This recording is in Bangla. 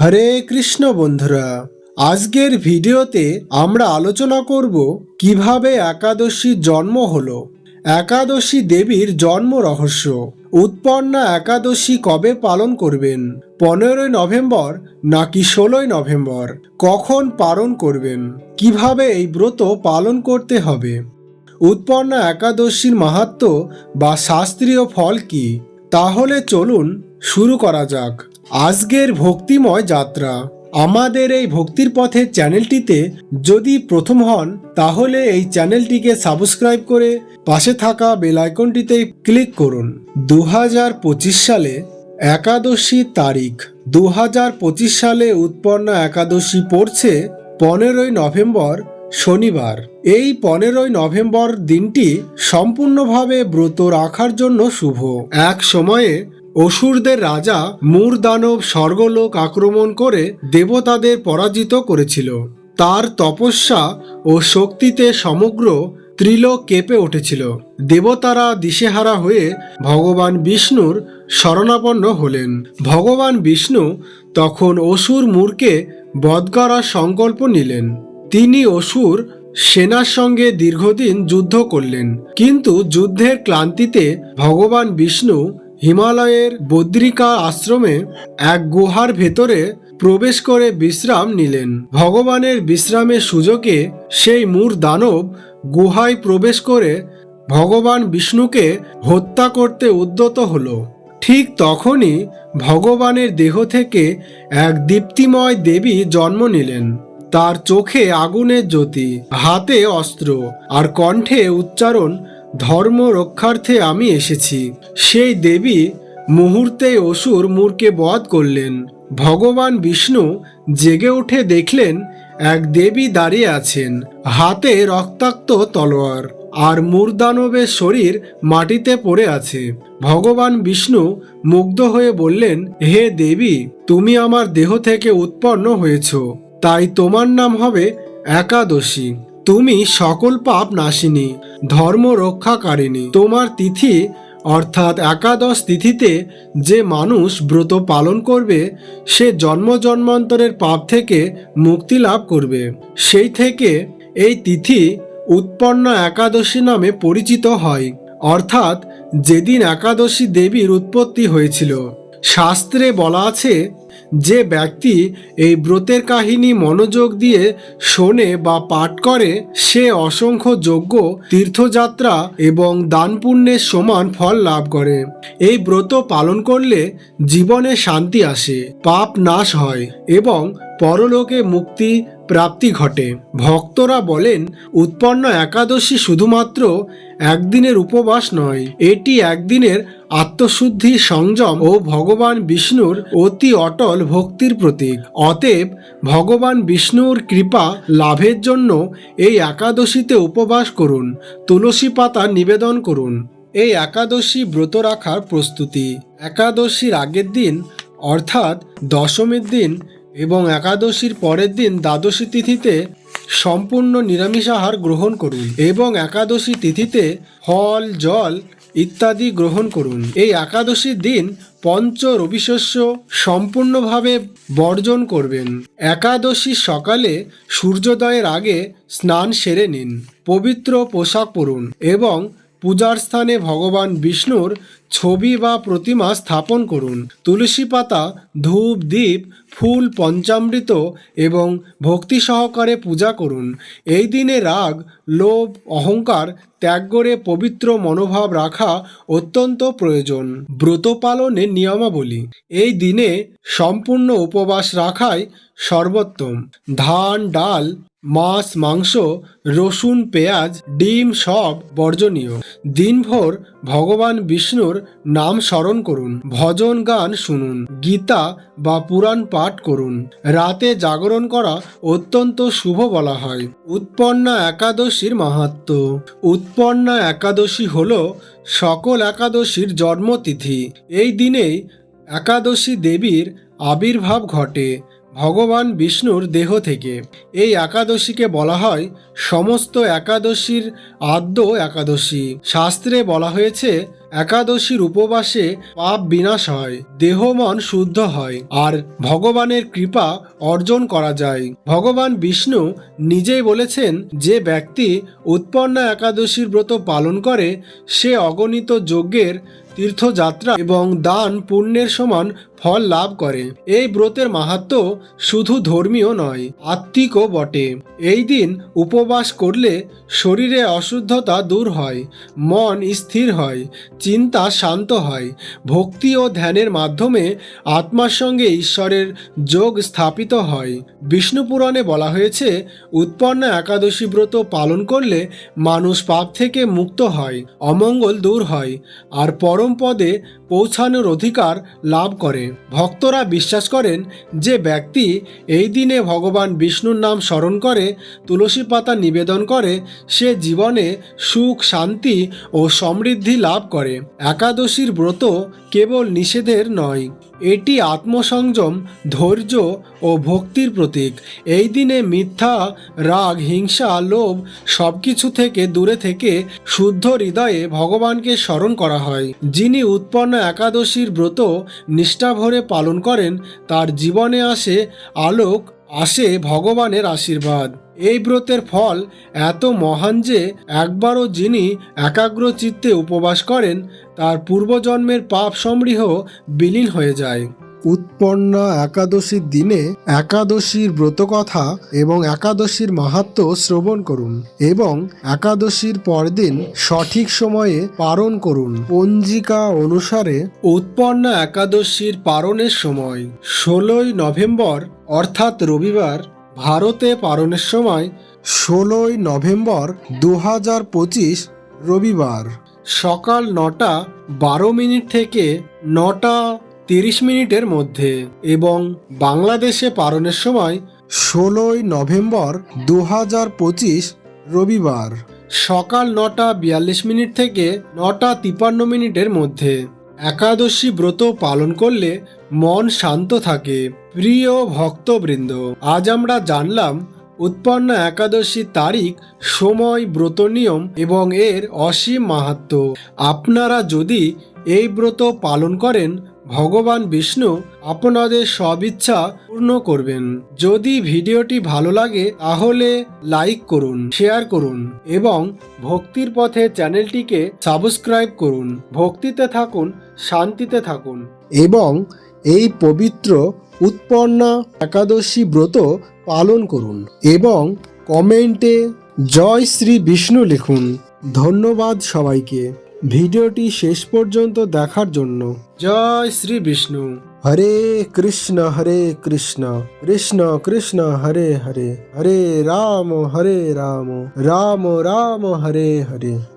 হরে কৃষ্ণ বন্ধুরা, আজকের ভিডিওতে আমরা আলোচনা করব কীভাবে একাদশীর জন্ম হলো। একাদশী দেবীর জন্ম রহস্য। উৎপন্না একাদশী কবে পালন করবেন? পনেরোই নভেম্বর নাকি ষোলোই নভেম্বর? কখন পালন করবেন? কীভাবে এই ব্রত পালন করতে হবে? উৎপন্না একাদশীর মাহাত্ম বা শাস্ত্রীয় ফল কি? তাহলে চলুন শুরু করা যাক। আজকের ভক্তিময় যাত্রা। আমাদের এই ভক্তির পথের চ্যানেলটিতে যদি প্রথম হন, তাহলে এই চ্যানেলটিকে সাবস্ক্রাইব করে পাশে থাকা বেল আইকনটিতে ক্লিক করুন। দু হাজার পঁচিশ সালে একাদশী তারিখ। দু হাজার পঁচিশ সালে উৎপন্ন একাদশী পড়ছে পনেরোই নভেম্বর, শনিবার। এই পনেরোই নভেম্বর দিনটি সম্পূর্ণভাবে ব্রত রাখার জন্য শুভ। এক সময়ে অসুরদের রাজা মূর দানব স্বর্গলোক আক্রমণ করে দেবতাদের পরাজিত করেছিল। তার তপস্যা ও শক্তিতে সমগ্র ত্রিলোক কেঁপে উঠেছিল। দেবতারা দিশেহারা হয়ে ভগবান বিষ্ণুর শরণাপন্ন হলেন। ভগবান বিষ্ণু তখন অসুর মূরকে বধ করার সংকল্প নিলেন। তিনি অসুর সেনার সঙ্গে দীর্ঘদিন যুদ্ধ করলেন। কিন্তু যুদ্ধের ক্লান্তিতে ভগবান বিষ্ণু হিমালয়ের বদ্রিকা আশ্রমে এক গুহার ভেতরে প্রবেশ করে বিশ্রাম নিলেন। ভগবানের বিশ্রামের সুযোগে সেই মূর দানব গুহায় প্রবেশ করে ভগবান বিষ্ণুকে হত্যা করতে উদ্যত হলো। ঠিক তখনই ভগবানের দেহ থেকে এক দীপ্তিময় দেবী জন্ম নিলেন। তার চোখে আগুনের জ্যোতি, হাতে অস্ত্র আর কণ্ঠে উচ্চারণ ধর্ম রক্ষার্থে আমি এসেছি। সেই দেবী মুহূর্তে অসুর মূরকে বধ করলেন। ভগবান বিষ্ণু জেগে উঠে দেখলেন এক দেবী দাঁড়িয়ে আছেন, হাতে রক্তাক্ত তলোয়ার আর মূর্দানবের শরীর মাটিতে পড়ে আছে। ভগবান বিষ্ণু মুগ্ধ হয়ে বললেন, হে দেবী, তুমি আমার দেহ থেকে উৎপন্ন হয়েছ, তাই তোমার নাম হবে একাদশী। তুমি সকল পাপ নাশিনী, ধর্ম রক্ষাকারিণী। তোমার তিথি, অর্থাৎ একাদশ তিথিতে যে মানুষ ব্রত পালন করবে, সে জন্ম জন্মান্তরের পাপ থেকে মুক্তি লাভ করবে। সেই থেকে এই তিথি উৎপন্ন একাদশী নামে পরিচিত হয়। অর্থাৎ যেদিন একাদশী দেবীর উৎপত্তি হয়েছিল শাস্ত্রে বলা আছে, যে ব্যক্তি এই ব্রতের কাহিনী মনোযোগ দিয়ে শোনে বা পাঠ করে, সে অসংখ্য যোগ্য তীর্থযাত্রা এবং দান পুণ্যের সমান ফল লাভ করে। এই ব্রত পালন করলে জীবনে শান্তি আসে, পাপ নাশ হয় এবং পরলোকে মুক্তি প্রাপ্তি ঘটে। ভক্তরা বলেন, উৎপন্ন একাদশী শুধুমাত্র একদিনের উপবাস নয়, এটি একদিনের আত্মশুদ্ধি, সংযম ও ভগবান বিষ্ণুর অতি অটল ভক্তির প্রতীক। অতএব, ভগবান বিষ্ণুর কৃপা লাভের জন্য এই একাদশীতে উপবাস করুন, তুলসী পাতা নিবেদন করুন। এই একাদশী ব্রত রাখার প্রস্তুতি। একাদশীর আগের দিন, অর্থাৎ দশমীর দিন এবং একাদশীর পরের দিন দ্বাদশী তিথিতে সম্পূর্ণ নিরামিষ আহার গ্রহণ করুন এবং একাদশী তিথিতে ফল, জল ইত্যাদি গ্রহণ করুন। এই একাদশীর দিন পঞ্চ রবিশস্য সম্পূর্ণভাবে বর্জন করবেন। একাদশীর সকালে সূর্যোদয়ের আগে স্নান সেরে নিন, পবিত্র পোশাক পরুন এবং পূজার স্থানে ভগবান বিষ্ণুর ছবি বা প্রতিমা স্থাপন করুন। তুলসী পাতা, ধূপ দ্বীপ ফুল পঞ্চামৃত এবং ভক্তি সহকারে পূজা করুন। এই দিনে রাগ, লোভ, অহংকার ত্যাগ করে পবিত্র মনোভাব রাখা অত্যন্ত প্রয়োজন। ব্রত পালনের নিয়মাবলী। এই দিনে সম্পূর্ণ উপবাস রাখাই সর্বোত্তম। ধান, ডাল, মাছ, মাংস, রসুন, পেঁয়াজ, ডিম সব বর্জনীয়। দিনভর ভগবান বিষ্ণুর নাম স্মরণ করুন। ভজন গান শুনুন। গীতা বা পুরাণ পাঠ করুন। রাতে জাগরণ করা অত্যন্ত শুভ বলা হয়। উৎপন্না একাদশীর মাহাত্ম। উৎপন্না একাদশী হল সকল একাদশীর জন্মতিথি। এই দিনেই একাদশী দেবীর আবির্ভাব ঘটে ভগবান বিষ্ণুর দেহ থেকে। এই একাদশীকে বলা হয় সমস্ত একাদশীর আদ্য একাদশী। শাস্ত্রে বলা হয়েছে একাদশীর উপবাসে পাপ বিনাশ হয়, দেহ মন শুদ্ধ হয়, আর ভগবানের কৃপা অর্জন করা যায়। ভগবান বিষ্ণু নিজেই বলেছেন যে ব্যক্তি উৎপন্না একাদশীর ব্রত পালন করে, সে অগণিত যজ্ঞের তীর্থযাত্রা এবং দান পুণ্যের সমান ফল লাভ করে। এই ব্রতের মাহাত্ম শুধু ধর্মীয় নয়, আত্মিকও বটে। এই দিন উপবাস করলে শরীরে অশুদ্ধতা দূর হয়, মন স্থির হয় চিন্তা শান্ত হয়। ভক্তি ও ধ্যানের মাধ্যমে আত্মার সঙ্গে ঈশ্বরের যোগ স্থাপিত হয়। বিষ্ণু পুরাণে বলা হয়েছে, উৎপন্ন একাদশী ব্রত পালন করলে মানুষ পাপ থেকে মুক্ত হয়, অমঙ্গল দূর হয়, আর পরম পদে পৌঁছানোর অধিকার লাভ করে। ভক্তরা বিশ্বাস করেন যে ব্যক্তি এই দিনে ভগবান বিষ্ণুর নাম স্মরণ করে, তুলসী পাতা নিবেদন করে, সে জীবনে সুখ, শান্তি ও সমৃদ্ধি লাভ করে। একাদশীর ব্রত কেবল নিষেধের নয়, এটি আত্মসংযম, ধৈর্য ও ভক্তির প্রতীক। এই দিনে মিথ্যা, রাগ, হিংসা, লোভ সব কিছু থেকে দূরে থেকে শুদ্ধ হৃদয়ে ভগবানকে স্মরণ করা হয়। যিনি উৎপন্ন একাদশীর ব্রত নিষ্ঠাভরে পালন করেন, তার জীবনে আসে আলোক আসে ভগবানের আশীর্বাদ। এই ব্রতের ফল এত মহান যে একবারও যিনি একাগ্র চিত্তে উপবাস করেন, তার পূর্বজন্মের পাপ সমৃহ বিলীন হয়ে যায়। উৎপন্না একাদশীর দিনে একাদশীর ব্রতকথা এবং একাদশীর মাহাত্ম শ্রবণ করুন এবং একাদশীর পরদিন সঠিক সময়ে পালন করুন। পঞ্জিকা অনুসারে উৎপন্না একাদশীর পালনের সময় ষোলোই নভেম্বর, অর্থাৎ রবিবার, ভারতে পালনের সময় ষোলোই নভেম্বর দু পঁচিশ, রবিবার। সকাল নটা বারো মিনিট থেকে নটা তিরিশ মিনিটের মধ্যে এবং বাংলাদেশে পালনের সময় ষোলোই নভেম্বর দু হাজার পঁচিশ রবিবার সকাল নটা বিয়াল্লিশ মিনিট থেকে নটা তিপান্ন মিনিটের মধ্যে একাদশী ব্রত পালন করলে মন শান্ত থাকে। প্রিয় ভক্তবৃন্দ, আজ আমরা জানলাম উৎপন্ন একাদশী তারিখ, সময়, ব্রত নিয়ম এবং এর অসীম মাহাত্ম আপনারা যদি এই ব্রত পালন করেন ভগবান বিষ্ণু আপনাদের সব ইচ্ছা পূর্ণ করবেন। যদি ভিডিওটি ভালো লাগে, তাহলে লাইক করুন, শেয়ার করুন এবং ভক্তির পথে চ্যানেলটিকে সাবস্ক্রাইব করুন। ভক্তিতে থাকুন, শান্তিতে থাকুন। এবং এই পবিত্র, উৎপন্না একাদশী ব্রত পালন করুন এবং কমেন্টে জয় শ্রী বিষ্ণু লিখুন। ধন্যবাদ সবাইকে। ভিডিওটি শেষ পর্যন্ত দেখার জন্য। জয় শ্রী বিষ্ণু। হরে কৃষ্ণ হরে কৃষ্ণ। কৃষ্ণ কৃষ্ণ হরে হরে। হরে রাম হরে রাম। রাম রাম হরে হরে।